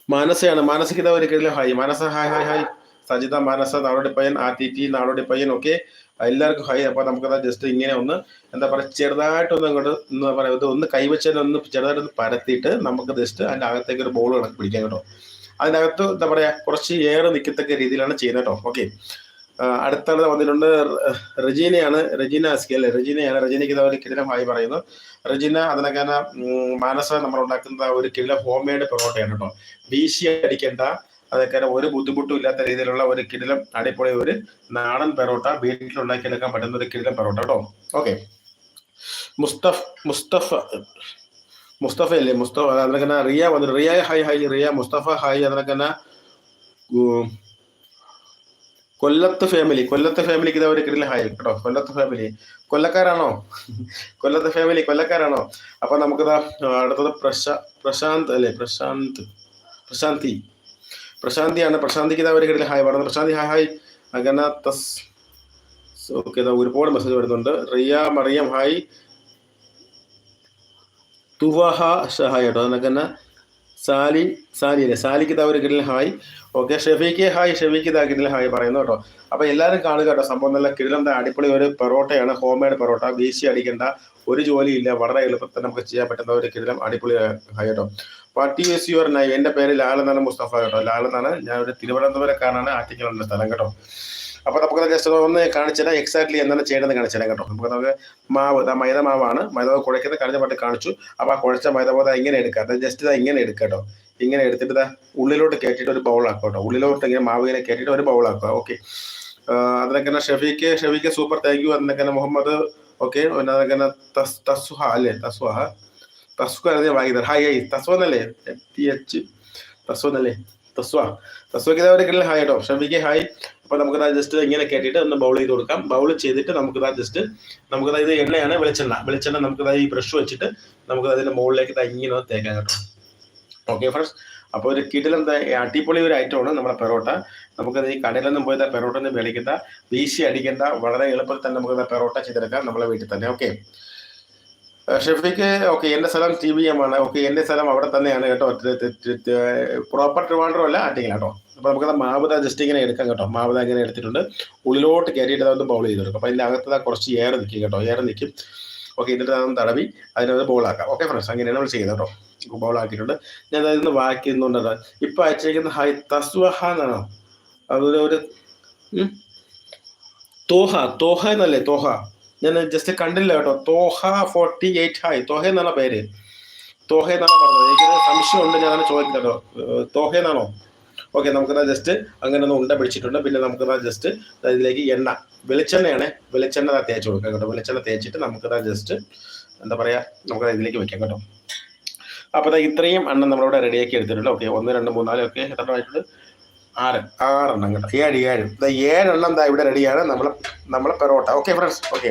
മാനസയാണ്. മാനസികത ഒരു hi Manasa hi hi hi Sajitha Manasa നാടോടി പയ്യൻ ആ ടി ടി നാടോടി പയ്യൻ ഓക്കെ. എല്ലാവർക്കും ഹൈ അപ്പൊ നമുക്കത് ജസ്റ്റ് ഇങ്ങനെ ഒന്ന് എന്താ പറയുക ചെറുതായിട്ടൊന്ന് അങ്ങോട്ട് എന്താ പറയുക ഇത് ഒന്ന് ഒന്ന് ചെറുതായിട്ടൊന്ന് പരത്തിയിട്ട് നമുക്ക് ജസ്റ്റ് അതിന്റെ അകത്തേക്ക് ഒരു ബോൾ കണക്ക് പിടിക്കാം കേട്ടോ. അതിനകത്ത് എന്താ പറയാ കുറച്ച് ഏറെ നിൽക്കത്തക്ക രീതിയിലാണ് ചെയ്യുന്നത് കേട്ടോ. ഓക്കെ. അടുത്തത് വന്നിട്ടുണ്ട് റജീനയാണ്. റജീന അസ്കി അല്ലെ? റജീനയാണ്. റജീനയ്ക്ക് ഇതാ ഒരു കിടിലം ഹായ് പറയുന്നു. റജീന അതിനൊക്കെ മാനസ നമ്മൾ ഉണ്ടാക്കുന്ന ഒരു കിടിലം ഹോം മെയ്ഡ് പൊറോട്ടയാണ് കേട്ടോ. ബീശി അടിക്കേണ്ട അതൊക്കെ ഒരു ബുദ്ധിമുട്ടും ഇല്ലാത്ത രീതിയിലുള്ള ഒരു കിടിലം അടിപൊളി ഒരു നാടൻ പെറോട്ട വീട്ടിൽ ഉണ്ടാക്കിയെടുക്കാൻ പറ്റുന്ന ഒരു കിടിലം പെറോട്ട കേട്ടോ. ഓക്കെ മുസ്തഫ് മുസ്തഫ മുസ്തഫ അല്ലേ മുസ്തഫ അതിനൊക്കെ റിയ വന്നിട്ട് Riya hi hi Riya Mustafa hi അതിനൊക്കെ കൊല്ലത്ത് ഫാമിലി കൊല്ലത്ത് ഫാമിലിക്ക് ഇതാ ഒരു കിടിലം ഹായ് കേട്ടോ. കൊല്ലത്ത് ഫാമിലി കൊല്ലക്കാരാണോ? കൊല്ലത്ത് ഫാമിലി കൊല്ലക്കാരാണോ? അപ്പൊ നമുക്കിതാ അടുത്തത് പ്രശ പ്രശാന്ത് അല്ലേ? പ്രശാന്ത് പ്രശാന്തി. പ്രശാന്തിയാണ്. പ്രശാന്തിക്ക് ഇതാ ഒരു കിടിലം ഹായ് പറഞ്ഞു പ്രശാന്തി. ഹായ് ഹായ് അങ്ങനെ തസ് ഓക്കെ ഇതാ ഒരുപാട് മെസ്സേജ് വരുന്നുണ്ട്. റിയ മറിയം ഹായ് തുവഹ ഷഹായ് കേട്ടോ. അതിനൊക്കെ തന്നെ സാലി സാലി അല്ലേ? സാലിക്ക് താ ഒരു കിടിൽ hi. Okay Shafeeq hi Shafeeq താ കിടിൽ ഹായ് പറയുന്നു കേട്ടോ. അപ്പൊ എല്ലാവരും കാണുക കേട്ടോ സംഭവം നല്ല കിടിലം അടിപൊളി ഒരു പെറോട്ടയാണ് ഹോം മെയ്ഡ് പെറോട്ട. വീശി അടിക്കേണ്ട ഒരു ജോലിയില്ല വളരെ എളുപ്പത്തിൽ നമുക്ക് ചെയ്യാൻ പറ്റുന്ന ഒരു കിടിലം അടിപൊളി ഹായ് കേട്ടോ. പാർട്ടി എസ് യുവർ നൈ എന്റെ പേര് ലാൽ മുസ്തഫ കേട്ടോ. ലാൽ ഞാൻ ഒരു തിരുവനന്തപുരക്കാരനാണ് ആറ്റിക്കലുള്ള സ്ഥലം കേട്ടോ. അപ്പൊ നമുക്ക് ജസ്റ്റ് ഒന്ന് കാണിച്ചുതരാം എക്സാക്ട്ലി എന്താണ് ചെയ്യേണ്ടത് കാണിച്ചുതരാം കേട്ടോ. നമുക്ക് നമുക്ക് മാവ് മൈദ മാവാണ്. മൈദ മാവ് കുഴക്കുന്നത് കഴിഞ്ഞ പാട്ട് കാണിച്ചു. അപ്പോൾ ആ കുഴച്ച മൈദ പോലെ ഇങ്ങനെ എടുക്കുക അത് ജസ്റ്റ് ഇതാ ഇങ്ങനെ എടുക്കുക കേട്ടോ. ഇങ്ങനെ എടുത്തിട്ട് ഇതാ ഉള്ളിലോട്ട് കയറ്റിയിട്ട് ഒരു ബൗളാക്കുക കേട്ടോ. ഉള്ളിലോട്ട് ഇങ്ങനെ മാവ് ഇങ്ങനെ കയറ്റിയിട്ട് ഒരു ബൗളാക്കുക ഓക്കെ അതിനൊക്കെ Shafeeq Shafeeq super thank you അതിനൊക്കെ മുഹമ്മദ് ഓക്കെ പിന്നെ അതൊക്കെ തസ് തസ്വഹ അല്ലേ? തസ്വഹ തസ്വ വാങ്ങി വാങ്ങിയത്. ഹായ് ഹായ് തസ്വ എന്നല്ലേ? എച്ച് തസ്വ എന്നല്ലേ? തസ്വ. തസ്വക്ക് ഇതാ ഒരു കിട്ടില്ല ഹായ് കേട്ടോ. ഷെഫിക്ക് ഹായ്. അപ്പൊ നമുക്ക് ജസ്റ്റ് ഇങ്ങനെ കയറ്റിയിട്ട് ഒന്ന് ബൗൾ ചെയ്ത് കൊടുക്കാം. ബൗൾ ചെയ്തിട്ട് നമുക്ക് ജസ്റ്റ് നമുക്ക് ഇത് എണ്ണയാണ് വെളിച്ചെണ്ണ. വെളിച്ചെണ്ണ നമുക്ക് ഈ ബ്രഷ് വെച്ചിട്ട് നമുക്ക് അതിന്റെ മുകളിലേക്ക് ഇങ്ങനെ തേക്കാൻ കേട്ടോ. ഓക്കെ ഫ്രണ്ട്സ് അപ്പോൾ ഒരു എന്താ അടിപൊളി ഒരു ഐറ്റമാണ് നമ്മുടെ പെറോട്ട. നമുക്കത് ഈ കടയിലൊന്നും പോയി പെറോട്ട ഒന്നും വിളിക്കണ്ട വീശി അടിക്കണ്ട. വളരെ എളുപ്പത്തിൽ തന്നെ നമുക്ക് പെറോട്ട ചെയ്തെടുക്കാം നമ്മളെ വീട്ടിൽ തന്നെ. ഓക്കെ ഷെഫിക്ക് ഓക്കെ എന്റെ സ്ഥലം ടി വി എം ആണ്. ഓക്കെ എന്റെ സ്ഥലം അവിടെ തന്നെയാണ് കേട്ടോ. പ്രോപ്പർ ട്രിവാൻഡ്രോ അല്ല ആട്ടിങ്ങനെ കേട്ടോ. അപ്പോൾ നമുക്ക് മാവുത ജസ്റ്റ് ഇങ്ങനെ എടുക്കാം കേട്ടോ. മാവുത ഇങ്ങനെ എടുത്തിട്ടുണ്ട്. ഉള്ളിലോട്ട് കയറിയിട്ട് അതൊന്ന് ബൗൾ ചെയ്തെടുക്കും അപ്പോൾ അതിന്റെ അകത്ത് കുറച്ച് ഏറെ നിൽക്കും കേട്ടോ. ഏറെ നിൽക്കും. ഓക്കെ എന്നിട്ട് അതൊന്ന് തടവി അതിനൊന്ന് ബോളാക്കാം ഓക്കെ ഫ്രണ്ട്സ് അങ്ങനെയാണ് നമ്മൾ ചെയ്യുന്നത് കേട്ടോ. ബോളാക്കിയിട്ടുണ്ട് ഞാൻ അതിന് വായിക്കുന്നുണ്ട് ഇപ്പൊ അയച്ചേക്കുന്ന ഹൈ തസ്വഹ അതൊരു ഒരു ഉം? തോഹ തോഹ എന്നല്ലേ? തോഹ. ഞാൻ ജസ്റ്റ് കണ്ടില്ല കേട്ടോ. Toha forty eight hi Toha എന്നാണ് പേര്? തോഹ എന്നാണ് പറഞ്ഞത്? എനിക്കൊരു സംശയമുണ്ട്. അങ്ങനെ ചോദിക്കുന്നത് കേട്ടോ. തോഹ എന്നാണോ? ഓക്കെ നമുക്കത് ജസ്റ്റ് അങ്ങനെ ഒന്ന് ഉണ്ട പിടിച്ചിട്ടുണ്ട്. പിന്നെ നമുക്കത് ജസ്റ്റ് ഇതിലേക്ക് എണ്ണ. വെളിച്ചെണ്ണയാണ്. വെളിച്ചെണ്ണ തേച്ച് കൊടുക്കാം കേട്ടോ. വെളിച്ചെണ്ണ തേച്ചിട്ട് നമുക്കത് ജസ്റ്റ് എന്താ പറയുക നമുക്ക് ഇതിലേക്ക് വെക്കാം കേട്ടോ. അപ്പോൾ ഇത്രയും എണ്ണം നമ്മളിവിടെ റെഡിയാക്കി എടുത്തിട്ടുണ്ട്. ഓക്കെ ഒന്ന് രണ്ട് മൂന്ന് നാല് ഒക്കെ എത്ര ആയിട്ടുണ്ട്? ആറ്. ആറെണ്ണം കേട്ടോ. ഏഴ് ഏഴ്. ഇതാ ഏഴെണ്ണം ദാ ഇവിടെ റെഡിയാണ് നമ്മൾ നമ്മളെ parotta. Okay friends okay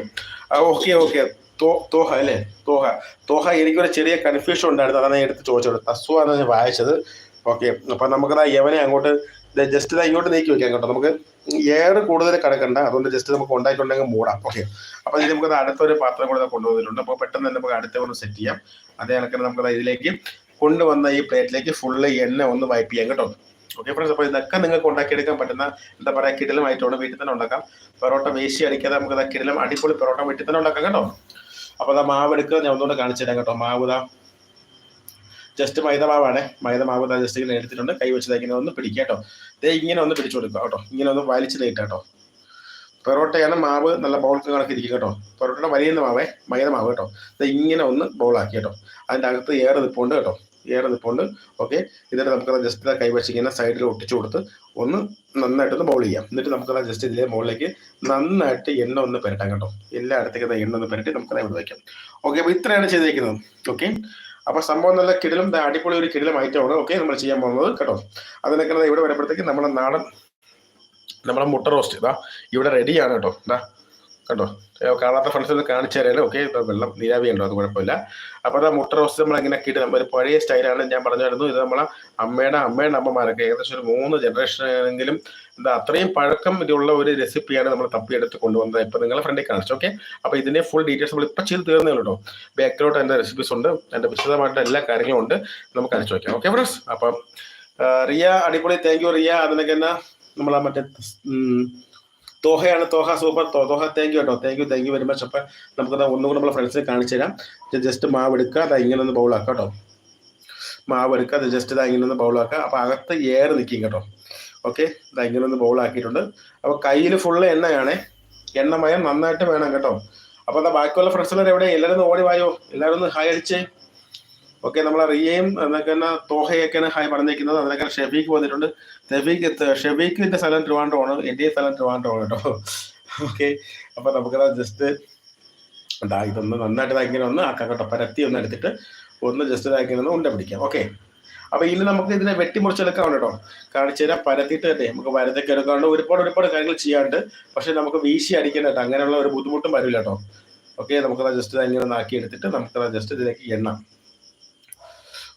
okay okay തോ തോഹ അല്ലേ? തോഹ. തോഹ എനിക്കൊരു ചെറിയ കൺഫ്യൂഷൻ ഉണ്ടായിരുന്നു. അതാണ് എടുത്ത് ചോദിച്ചത് തസ്വ ആണ് വായിച്ചത്. ഓക്കെ അപ്പൊ ആ യവനെ അങ്ങോട്ട് ജസ്റ്റ് ഇത് ഇങ്ങോട്ട് നീക്കി വെക്കാം കേട്ടോ. നമുക്ക് ഏറെ കൂടുതൽ കിടക്കണ്ട. അതുകൊണ്ട് ജസ്റ്റ് നമുക്ക് ഉണ്ടായിട്ടുണ്ടെങ്കിൽ മൂടാം. ഓക്കെ അപ്പോൾ ഇത് നമുക്ക് അടുത്തൊരു പാത്രം കൂടെ കൊണ്ടുവന്നിട്ടുണ്ട്. അപ്പോൾ പെട്ടെന്ന് തന്നെ നമുക്ക് അടുത്ത ഒന്ന് സെറ്റ് ചെയ്യാം. അതേ കണക്കിന് നമുക്ക് ഇതിലേക്ക് കൊണ്ടുവന്ന ഈ പ്ലേറ്റിലേക്ക് ഫുള്ള് എണ്ണ ഒന്ന് വൈപ്പ് ചെയ്യാം കേട്ടോ. ഓക്കെ ഫ്രണ്ട്സ് അപ്പോൾ ഇതൊക്കെ നിങ്ങൾക്ക് ഉണ്ടാക്കിയെടുക്കാൻ പറ്റുന്ന എന്താ പറയുക ആയിട്ടുണ്ട് വീട്ടിൽ തന്നെ ഉണ്ടാക്കാം. പൊറോട്ട വേശി അടിക്കാതെ നമുക്ക് കിടലും അടിപൊളി പൊറോട്ട വീട്ടിൽ തന്നെ ഉണ്ടാക്കാം കേട്ടോ. അപ്പോൾ അതാ മാവ് എടുക്കുക. ഞാൻ ഒന്നുകൂടെ കാണിച്ചു തരാം കേട്ടോ. മാവ് ജസ്റ്റ് മൈദ മാവാണ് മൈദ മാവ് ജസ്റ്റ് ഇങ്ങനെ എടുത്തിട്ടുണ്ട്. കൈ വെച്ചത് ഇങ്ങനെ ഒന്ന് പിടിക്കുക കേട്ടോ. ദേ ഇങ്ങനെ ഒന്ന് പിടിച്ചു കൊടുക്കുക കേട്ടോ. ഇങ്ങനെ ഒന്ന് വലിച്ചു നീട്ടാം കേട്ടോ. പൊറോട്ടയാണ് മാവ് നല്ല ബൗൾക്ക് കണക്കിരിക്കും കേട്ടോ. പൊറോട്ടയുടെ വലിയ മാവേ മൈദ മാവ് കേട്ടോ. ദേ ഇങ്ങനെ ഒന്ന് ബൗളാക്കി കേട്ടോ. അതിന്റെ അകത്ത് ഏറെ നിപ്പുണ്ട് കേട്ടോ. ഏറെ നിപ്പുണ്ട്. ഓക്കെ എന്നിട്ട് നമുക്കത് ജസ്റ്റ് കൈ വെച്ച് ഇങ്ങനെ സൈഡിൽ ഒട്ടിച്ചു കൊടുത്ത് ഒന്ന് നന്നായിട്ടൊന്ന് ബൗൾ ചെയ്യാം. എന്നിട്ട് നമുക്കത് ജസ്റ്റ് ഇതിലെ മുകളിലേക്ക് നന്നായിട്ട് എണ്ണ ഒന്ന് പുരട്ടാം കേട്ടോ. എല്ലായിടത്തേക്കും എണ്ണ ഒന്ന് പുരട്ടി നമുക്കത് ഇവിടെ വയ്ക്കാം ഓക്കെ അപ്പോൾ ഇത്രയാണ് ചെയ്തേക്കുന്നത്. ഓക്കെ അപ്പോൾ സംഭവം നല്ല കിടിലും അടിപൊളി ഒരു കിടിലും ഐറ്റമാണ് ഓക്കെ നമ്മൾ ചെയ്യാൻ പോകുന്നത് കേട്ടോ. അതിനൊക്കെ ഇവിടെ വരുമ്പോഴത്തേക്ക് നമ്മുടെ നാടൻ നമ്മുടെ മുട്ട റോസ്റ്റ് ഇതാ ഇവിടെ റെഡിയാണ് കേട്ടോ. ഇതാ കേട്ടോ കാണാത്ത ഫ്രണ്ട്സ് കാണിച്ചു തരാം ഓക്കെ വെള്ളം നീരാവി ഉണ്ടോ? അത് കുഴപ്പമില്ല. അപ്പോൾ അത് മുട്ട റോസ്റ്റ് നമ്മൾ ഇങ്ങനെ കിട്ടി നമ്മൾ പഴയ സ്റ്റൈലാണ് ഞാൻ പറഞ്ഞായിരുന്നു. ഇത് നമ്മളെ അമ്മയുടെ അമ്മയുടെ അമ്മമാരൊക്കെ ഏകദേശം ഒരു മൂന്ന് ജനറേഷൻ ആണെങ്കിലും എന്താ അത്രയും പഴക്കം ഇതുള്ള ഒരു റെസിപ്പിയാണ് നമ്മൾ തപ്പിയെടുത്ത് കൊണ്ടുവന്നത്. ഇപ്പൊ നിങ്ങളെ ഫ്രണ്ടിൽ കാണിച്ചു ഓക്കെ? അപ്പൊ ഇതിന്റെ ഫുൾ ഡീറ്റെയിൽസ് നമ്മൾ ഇപ്പൊ ചെയ്ത് തീർന്നേ കേട്ടോ ബാക്കിലോട്ട് എന്റെ റെസിപ്പീസ് ഉണ്ട് എന്റെ വിശദമായിട്ട് എല്ലാ കാര്യങ്ങളും ഉണ്ട്. നമുക്ക് അയച്ചു വയ്ക്കാം ഓക്കെ ഫ്രണ്ട്സ് അപ്പം റിയ അടിപൊളി താങ്ക് യു റിയ. അതിനൊക്കെ എന്നാ? നമ്മളെ മറ്റേ തോഹയാണ് തോഹ സൂപ്പർ തോ തോഹ താങ്ക് യു കേട്ടോ thank you thank you very much അപ്പം നമുക്കത് ഒന്നുകൂടെ നമ്മളെ ഫ്രണ്ട്സിനെ കാണിച്ചു തരാം. ജസ്റ്റ് മാവ് എടുക്കുക അത് ഇങ്ങനെ ഒന്ന് ബൗളാക്കാം കേട്ടോ മാവ് എടുക്കുക അത് ജസ്റ്റ് ഇതാ ഇങ്ങനെ ഒന്ന് ബൗളാക്കുക അപ്പോൾ അകത്ത് എയർ നിൽക്കും കേട്ടോ. ഓക്കെ ഇതാ ഇങ്ങനെ ഒന്ന് ബൗളാക്കിയിട്ടുണ്ട് അപ്പോൾ കയ്യിൽ ഫുള്ള് എണ്ണയാണേ. എണ്ണമയം നന്നായിട്ട് വേണം കേട്ടോ. അപ്പോൾ എന്താ ബാക്കിയുള്ള ഫ്രണ്ട്സുകൾ എവിടെ എല്ലാവരും ഓടി വായോ? എല്ലാവരും ഒന്ന് ഹായ് അടിച്ചേ. ഓക്കെ നമ്മൾ റിയയും എന്നൊക്കെ തന്നെ തോഹയൊക്കെയാണ് ഹായ് പറഞ്ഞേക്കുന്നത്. അതിനൊക്കെ ഷെഫീക്ക് വന്നിട്ടുണ്ട്. ഷെഫീഖ് ഷെഫീഖിന്റെ സ്ഥലം ട്രിവാൻഡ്രമാണ്. എന്റെ സ്ഥലം ട്രിവാൻഡ്രമാണ് കേട്ടോ. ഓക്കെ അപ്പൊ നമുക്കത് ജസ്റ്റ് എന്താ ഇതൊന്ന് നന്നായിട്ട് ഇതാ ഇങ്ങനെ ഒന്ന് ആക്കാം കേട്ടോ. പരത്തി ഒന്ന് എടുത്തിട്ട് ഒന്ന് ജസ്റ്റ് ഇതാ ഒന്ന് ഉണ്ട പിടിക്കാം. ഓക്കെ അപ്പൊ ഇനി നമുക്ക് ഇതിനെ വെട്ടിമുറിച്ചെടുക്കാം കേട്ടോ. കാണിച്ചു തരാം പരത്തിയിട്ട് തന്നെ നമുക്ക് വരത്തൊക്കെ എടുക്കാണ്ട് ഒരുപാട് ഒരുപാട് കാര്യങ്ങൾ ചെയ്യാണ്ട് പക്ഷെ നമുക്ക് വീശി അടിക്കണ്ട കേട്ടോ. അങ്ങനെയുള്ള ഒരു ബുദ്ധിമുട്ടും വരില്ല കേട്ടോ. ഓക്കെ നമുക്കത് ജസ്റ്റ് ഇങ്ങനെ ഒന്ന് ആക്കി എടുത്തിട്ട് നമുക്കത് ജസ്റ്റ് ഇതിലേക്ക് എണ്ണ.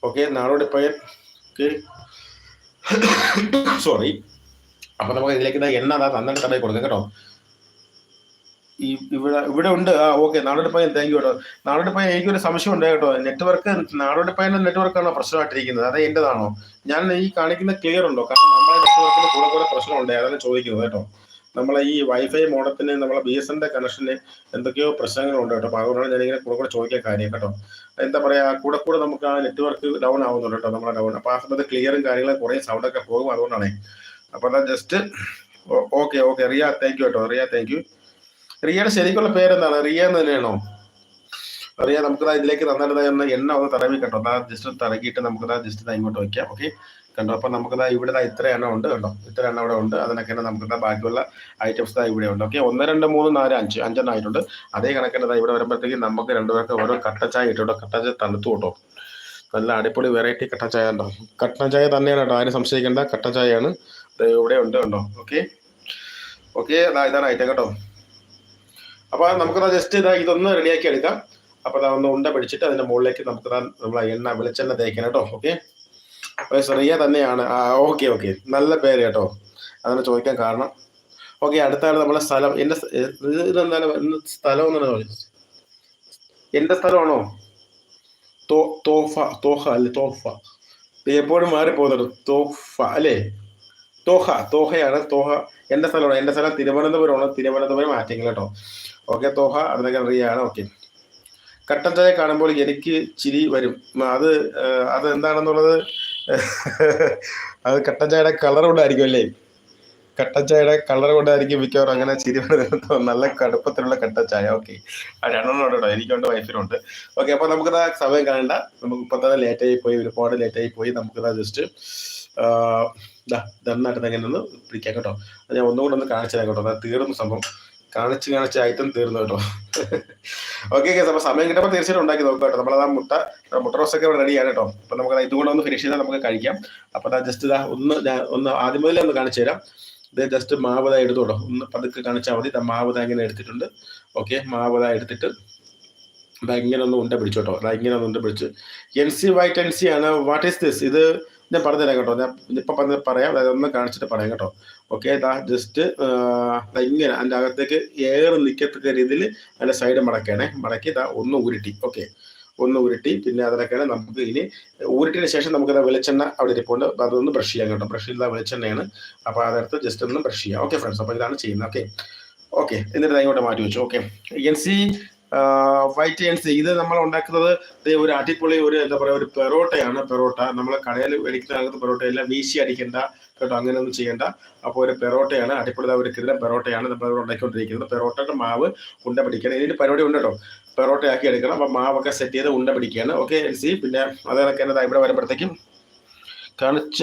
ഓക്കെ നാടോടി പയൻ ഓക്കെ. സോറി അപ്പൊ നമുക്ക് ഇതിലേക്ക് ഇതാ എണ്ണ അതാ തന്നിട്ട് തടയിൽ കൊടുക്കാം കേട്ടോ. ഈ ഇവിടെ ഇവിടെ ഉണ്ട്. ആ ഓക്കെ നാടോടിപ്പയൻ താങ്ക് യു കേട്ടോ. നാടോടിപ്പയൻ എനിക്കൊരു സംശയം ഉണ്ട് കേട്ടോ. നെറ്റ്വർക്ക് നാടോടിപ്പയന്റെ നെറ്റ്വർക്കാണോ പ്രശ്നമായിട്ടിരിക്കുന്നത്? അത് എന്റെതാണോ ഞാൻ ഈ കാണിക്കുന്ന ക്ലിയർ ഉണ്ടോ? കാരണം നമ്മുടെ നെറ്റ്വർക്കിന് കൂടെ കൂടെ പ്രശ്നമുണ്ട് അതാണ് ചോദിക്കുന്നത് കേട്ടോ. നമ്മളെ ഈ വൈഫൈ മോഡത്തിന് നമ്മളെ ബി എസ് എന്റെ കണക്ഷന് എന്തൊക്കെയോ പ്രശ്നങ്ങളുണ്ട് കേട്ടോ. അപ്പോൾ അതുകൊണ്ടാണ് ഞാനിങ്ങനെ കൂടെ കൂടെ ചോദിക്കാൻ കാര്യം കേട്ടോ. എന്താ പറയാ കൂടെ കൂടെ നമുക്ക് ആ നെറ്റ്വർക്ക് ഡൗൺ ആവുന്നുണ്ട് കേട്ടോ നമ്മളെ ഡൗൺ അപ്പോൾ ആ സമയത്ത് ക്ലിയറും കാര്യങ്ങളും കുറേ സൗണ്ടൊക്കെ പോകും അതുകൊണ്ടാണ്. അപ്പോൾ അതാ just okay okay Riya thank you കേട്ടോ. റിയ താങ്ക് യു റിയയുടെ ശരിക്കുള്ള പേരെന്താണ്? റിയ എന്ന് തന്നെയാണോ റിയ നമുക്ക് ഇതിലേക്ക് നന്നായിട്ട് എണ്ണ ഒന്ന് തടവി കേട്ടോ അതാ ജസ്റ്റ് തടകിയിട്ട് നമുക്ക് ജസ്റ്റ് ഇങ്ങോട്ട് വയ്ക്കാം ഓക്കെ കണ്ടോ? അപ്പൊ നമുക്ക് ദാ ഇവിടെ ഇത്ര എണ്ണ ഉണ്ട് കേട്ടോ ഇത്ര എണ്ണ ഇവിടെ ഉണ്ട്. അതിനൊക്കെ നമുക്ക് ബാക്കിയുള്ള ഐറ്റംസ് ഇവിടെ ഉണ്ട് ഓക്കെ ഒന്ന് രണ്ട് മൂന്ന് നാല് അഞ്ച് അഞ്ചെണ്ണം ആയിട്ടുണ്ട്. അതേ കണക്കിന് ഇവിടെ വരുമ്പോഴത്തേക്ക് നമുക്ക് രണ്ടുപേർക്ക് ഓരോ കട്ടച്ചായ ചായ ഇട്ടോ കട്ട ചായ തണുത്തു കേട്ടോ. നല്ല അടിപൊളി വെറൈറ്റി കട്ടച്ചായ ചായ ഉണ്ടോ കട്ട ചായ തന്നെയാണ് കേട്ടോ ആരും സംശയിക്കേണ്ട കട്ട ചായയാണ്. ഇവിടെ ഉണ്ട് കേട്ടോ ഓക്കെ ഓക്കെ ഇതാണ് ഐറ്റം കേട്ടോ അപ്പൊ നമുക്ക് ജസ്റ്റ് ഇതാ ഇതൊന്ന് റെഡിയാക്കി എടുക്കാം. അപ്പൊ അതാ ഒന്ന് ഉണ്ട പിടിച്ചിട്ട് അതിന്റെ മുകളിലേക്ക് നമുക്ക് നമ്മൾ എണ്ണ വെളിച്ചെണ്ണ തേക്കണം കേട്ടോ ഓക്കെ? റിയ തന്നെയാണ്. ആ ഓക്കെ ഓക്കെ. നല്ല പേര് കേട്ടോ. അതാണ് ചോദിക്കാൻ കാരണം. ഓക്കെ അടുത്താണ് നമ്മളെ സ്ഥലം. ഇത് ഇതെന്താണ്? സ്ഥലം എന്നാണ് പറയുന്നത്? എന്റെ സ്ഥലമാണോ? തോഫ തോഹ അല്ലെ? തോഫ. എപ്പോഴും മാറിപ്പോകുന്നുണ്ട്. തോഫ അല്ലേ? തോഹ തോഹയാണ്. തോഹ എന്റെ സ്ഥലമാണ്. എന്റെ സ്ഥലം തിരുവനന്തപുരമാണ്. തിരുവനന്തപുരം ആറ്റിങ്ങൽ കേട്ടോ. ഓക്കെ തോഹ അതിനൊക്കെ റിയാണ് ഓക്കെ. കട്ടൻ ചായ കാണുമ്പോൾ എനിക്ക് ചിരി വരും. അത് അത് എന്താണെന്നുള്ളത് അത് കട്ടൻ ചായയുടെ കളർ കൊണ്ടായിരിക്കും അല്ലേ? കട്ടൻ ചായയുടെ കളർ കൊണ്ടായിരിക്കും മിക്കവാറും അങ്ങനെ ചിരി വരുന്നത്. നല്ല കടുപ്പത്തിലുള്ള കട്ടൻ ചായ ഓക്കെ രണ്ടെണ്ണം ഉണ്ട് എനിക്കുണ്ട് വൈഫിനുണ്ട്. ഓക്കെ അപ്പൊ നമുക്കത് സമയം കാണണ്ട നമുക്ക് ഇപ്പൊ തന്നെ ലേറ്റ് ആയി പോയി ഒരുപാട് ലേറ്റ് ആയി പോയി. നമുക്കത് ജസ്റ്റ് നന്നായിട്ട് എങ്ങനെ ഒന്ന് പിടിക്കാം കേട്ടോ. ഞാൻ ഒന്നുകൂടെ ഒന്ന് കാണിച്ചു തരാം കേട്ടോ. തീർന്നു സംഭവം. കാണിച്ച് കാണിച്ച് ഐറ്റം തീർന്നു കേട്ടോ. ഓക്കെ ഓക്കെ അപ്പൊ സമയം കിട്ടുമ്പോൾ തീർച്ചയായിട്ടും ഉണ്ടാക്കി നോക്കാം കേട്ടോ. നമ്മളത് ആ മുട്ട മുട്ട റോസൊക്കെ ഇവിടെ റെഡിയാണ് കേട്ടോ. അപ്പൊ നമുക്ക് ഇതുകൊണ്ട് ഒന്ന് ഫിനിഷ് ചെയ്താൽ നമുക്ക് കഴിക്കാം. അപ്പൊ അതാ ജസ്റ്റ് ഇതാ ഒന്ന് ഞാൻ ഒന്ന് ആദ്യം മുതലേ ഒന്ന് കാണിച്ചു തരാം. ഇത് ജസ്റ്റ് മാവ് ഇതാ എടുത്തോട്ടോ ഒന്ന് പതുക്കെ കാണിച്ചാൽ മതി. ദാ മാവ് ഇതാ ഇങ്ങനെ എടുത്തിട്ടുണ്ട്. ഓക്കെ മാവത എടുത്തിട്ട് അതാ ഇങ്ങനെ ഒന്ന് ഉണ്ട പിടിച്ചോട്ടോ അതാ ഇങ്ങനെ ഒന്ന് ഉണ്ട പിടിച്ച്. N C white N C ആണ്. വാട്ട് ഈസ് ദിസ് ഇത് ഞാൻ പറഞ്ഞുതരാം കേട്ടോ. ഞാൻ ഇപ്പൊ പറഞ്ഞ പറയാം. അതായത് ഒന്ന് കാണിച്ചിട്ട് പറയാം കേട്ടോ. ഓക്കെ ഇതാ ജസ്റ്റ് ഇങ്ങനെ അതിന്റെ അകത്തേക്ക് ഏറെ നിൽക്കത്തക്ക രീതിയിൽ അതിന്റെ സൈഡ് മടക്കണേ മടക്കി ഇതാ ഒന്ന് ഉരുട്ടി. ഓക്കെ ഒന്ന് ഉരുട്ടി പിന്നെ അതിനൊക്കെയാണ് നമുക്ക് ഇനി ഊരിട്ടിന് ശേഷം നമുക്ക് വെളിച്ചെണ്ണ അവിടെ ഇരിപ്പുണ്ട്. അതൊന്ന് ബ്രഷ് ചെയ്യാൻ കേട്ടോ. ബ്രഷ് ചെയ്ത വെളിച്ചെണ്ണയാണ്. അപ്പോൾ അതെടുത്ത് ജസ്റ്റ് ഒന്ന് ബ്രഷ് ചെയ്യാം. ഓക്കെ ഫ്രണ്ട്സ് അപ്പോൾ ഇതാണ് ചെയ്യുന്നത്. ഓക്കെ ഓക്കെ എന്നിട്ട് ഇങ്ങോട്ട് മാറ്റി വെച്ചു. ഓക്കെ എൻ സി വൈറ്റ് ചെയ്യാൻ സി ഇത് നമ്മൾ ഉണ്ടാക്കുന്നത് ഒരു അടിപൊളി ഒരു എന്താ പറയുക ഒരു പെറോട്ടയാണ് പെറോട്ട. നമ്മൾ കടയിൽ മേടിക്കുന്ന പെറോട്ടയെല്ലാം വീശി അടിക്കേണ്ട. കേട്ടോ അങ്ങനെയൊന്നും ചെയ്യേണ്ട. അപ്പോൾ ഒരു പെറോട്ടയാണ് അടിപൊളി ഒരു കിടന്ന പെറോട്ടയാണ് നമ്മൾ ഉണ്ടാക്കിക്കൊണ്ടിരിക്കുന്നത്. പെറോട്ടയുടെ മാവ് ഉണ്ട പിടിക്കണം. ഇതിന് പരിപാടി ഉണ്ട് കേട്ടോ. പെറോട്ട ആക്കി എടുക്കണം. അപ്പൊ മാവൊക്കെ സെറ്റ് ചെയ്ത് ഉണ്ട പിടിക്കുകയാണ്. ഓക്കെ എൽ സി പിന്നെ അതേതൊക്കെ തന്നെ ദാ ഇവിടെ വരുമ്പോഴത്തേക്കും കാണിച്ച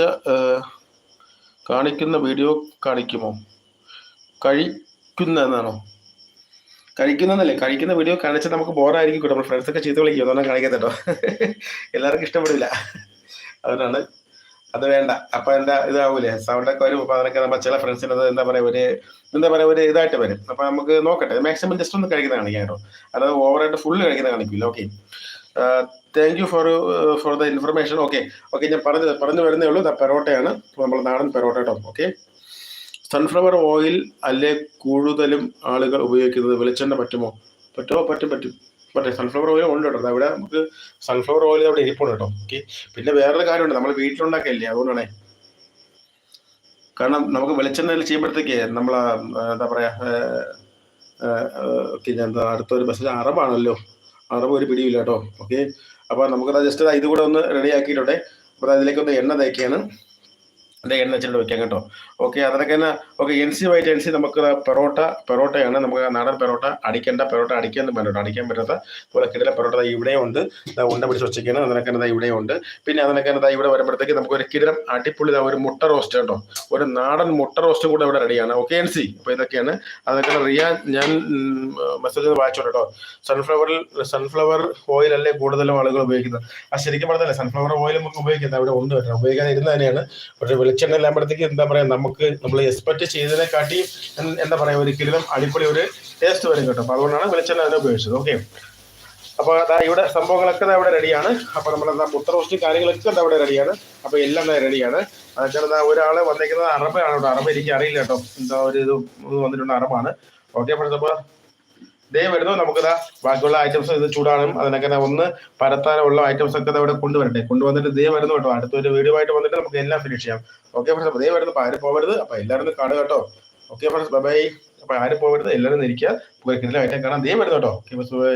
കാണിക്കുന്ന വീഡിയോ കാണിക്കുമോ? കഴിക്കുന്ന എന്നാണോ കഴിക്കുന്നതല്ലേ കഴിക്കുന്ന വീഡിയോ കാണിച്ചാൽ നമുക്ക് ബോറായിരിക്കും കേട്ടോ. നമ്മൾ ഫ്രണ്ട്സ് ഒക്കെ ചീത്ത വിളിക്കും അതൊന്നും കാണിക്കത്തട്ടോ [laughs] എല്ലാവർക്കും ഇഷ്ടപ്പെടില്ല. അതുകൊണ്ടാണ് അത് വേണ്ട. അപ്പൊ എന്താ ഇതാവൂലേ? സൗണ്ട് ഒക്കെ വരും. അപ്പൊ അതിനൊക്കെ നമ്മൾ ചില ഫ്രണ്ട്സിന് അത് എന്താ പറയാ ഒരു എന്താ പറയാ ഒരു ഇതായിട്ട് വരും. അപ്പൊ നമുക്ക് നോക്കട്ടെ. മാക്സിമം ജസ്റ്റ് ഒന്ന് കഴിക്കുന്ന കാണിക്കാം കേട്ടോ. അതായത് ഓവറായിട്ട് ഫുള്ള് കഴിക്കുന്ന കാണിക്കില്ല okay thank you for for the information okay okay ഞാൻ പറഞ്ഞു പറഞ്ഞു വരുന്നേ ഉള്ളൂ. പെറോട്ടയാണ്. നമ്മൾ നാടൻ പെറോട്ട കേട്ടോ. ഓക്കെ സൺഫ്ലവർ ഓയിൽ അല്ലേ കൂടുതലും ആളുകൾ ഉപയോഗിക്കുന്നത് വെളിച്ചെണ്ണ പറ്റുമോ? പറ്റുമോ പറ്റും പറ്റും. പറ്റേ സൺഫ്ലവർ ഓയിൽ ഉണ്ട് കേട്ടോ. അവിടെ നമുക്ക് സൺഫ്ലവർ ഓയിൽ അവിടെ ഇരിപ്പുണ്ട് കേട്ടോ. ഓക്കെ. പിന്നെ വേറൊരു കാര്യമുണ്ട്. നമ്മൾ വീട്ടിലുണ്ടാക്കില്ലേ അതുകൊണ്ടാണേ. കാരണം നമുക്ക് വെളിച്ചെണ്ണയിൽ ചെയ്യുമ്പോഴത്തേക്ക് നമ്മൾ എന്താ പറയാ ഏഹ്, ഏഹ്, ഏഹ്, പിന്നെ എന്താ അടുത്തൊരു മെസ്സേജ് അറബാണല്ലോ. അറബ് ഒരു പിടിയില്ല കേട്ടോ. ഓക്കെ. അപ്പൊ നമുക്കത് ജസ്റ്റ് ഇത് കൂടെ ഒന്ന് റെഡി ആക്കിയിട്ടോട്ടെ അപ്പോൾ അതിലേക്ക് ഒന്ന് എണ്ണ തേക്കാണ്. എന്റെ എണ്ണ വെച്ചിട്ട് വെക്കാം കേട്ടോ. ഓക്കെ അതിനൊക്കെ തന്നെ okay N C white N C നമുക്ക് പെറോട്ട പെറോട്ടയാണ്. നമുക്ക് നാടൻ പെറോട്ട അടിക്കേണ്ട പെറോട്ട അടിക്കാൻ പറ്റും അടിക്കാൻ പറ്റാത്ത പോലെ കിടല പെറോട്ട ഇവിടെയും ഉണ്ട്. ഉണ്ട പിടിച്ച് വെച്ചിരിക്കുകയാണ് അതിനൊക്കെ തന്നെ ദാ ഇവിടെയും ഉണ്ട്. പിന്നെ അതിനൊക്കെ തന്നെ ഇവിടെ വരുമ്പോഴത്തേക്ക് നമുക്ക് ഒരു കിടലം അടിപൊളി ഒരു മുട്ട റോസ്റ്റ് കേട്ടോ. ഒരു നാടൻ മുട്ട റോസ്റ്റും കൂടെ ഇവിടെ റെഡിയാണ് ഓക്കെ എൻ സി അപ്പോൾ ഇതൊക്കെയാണ്. അതൊക്കെ റിയാൻ ഞാൻ മെസ്സേജ് വായിച്ചോ കേട്ടോ. സൺഫ്ലവറിൽ സൺഫ്ലവർ ഓയിൽ അല്ലേ കൂടുതലും ആളുകൾ ഉപയോഗിക്കുന്നത്? ആ ശരിക്കും പറഞ്ഞല്ലേ സൺഫ്ലവർ ഓയിൽ നമുക്ക് ഉപയോഗിക്കുന്നത് അവിടെ ഉണ്ട് കേട്ടോ. ഉപയോഗിക്കാതെ ഇരുന്ന് തന്നെയാണ്. പക്ഷെ വെളിച്ചെണ്ണ എല്ലാമ്പോഴത്തേക്ക് എന്താ പറയാ നമുക്ക് നമ്മൾ എക്സ്പെക്ട് ചെയ്തതിനെക്കാട്ടി എൻ- എന്താ പറയാ ഒരു കിലോ അടിപൊളി ഒരു ടേസ്റ്റ് വരും കേട്ടോ. അപ്പോൾ അതുകൊണ്ടാണ് വെളിച്ചെണ്ണ അതിനെ ഉപയോഗിച്ചത്. ഓക്കെ അപ്പോൾ അതാ ഇവിടെ സംഭവങ്ങളൊക്കെ ഇവിടെ റെഡിയാണ് അപ്പോൾ നമ്മുടെ എന്താ മുട്ട റോസ്റ്റും കാര്യങ്ങളൊക്കെ എന്താ ഇവിടെ റെഡിയാണ് അപ്പോൾ എല്ലാം എന്താ റെഡിയാണ് അതൊക്കെ എന്താ ഒരാൾ വന്നേക്കുന്നത് അറബാണ് കേട്ടോ. അറബ് എനിക്ക് അറിയില്ല കേട്ടോ. എന്താ ഒരു ഇത് വന്നിട്ടുണ്ട് അറബാണ്. ഓക്കെ അപ്പൊ ദേ വരുന്നു നമുക്കിതാ ബാക്കിയുള്ള ഐറ്റംസ് ഇത് ചൂടാണും. അതിനൊക്കെ ഒന്ന് പരത്താനുള്ള ഐറ്റംസ് ഒക്കെ ഇവിടെ കൊണ്ടുവരട്ടെ കൊണ്ടുവന്നിട്ട് ദേ വരുന്നു കേട്ടോ. അടുത്തൊരു വീഡിയോ ആയിട്ട് വന്നിട്ട് നമുക്ക് എല്ലാം ഫിനിഷ് ചെയ്യാം. ഓക്കെ ഫ്രണ്ട്സ് ദേ വരുന്നു ആരും പോകരുത് അപ്പൊ എല്ലാവരും കാണുക കേട്ടോ. ഓക്കെ ഫ്രണ്ട്സ് ബൈ ബൈ അപ്പൊ ആരും പോകരുത് എല്ലാവരും ഇരിക്കുക. ഐറ്റം കാണാം. ദേ വരുന്നു കേട്ടോ. Okay bye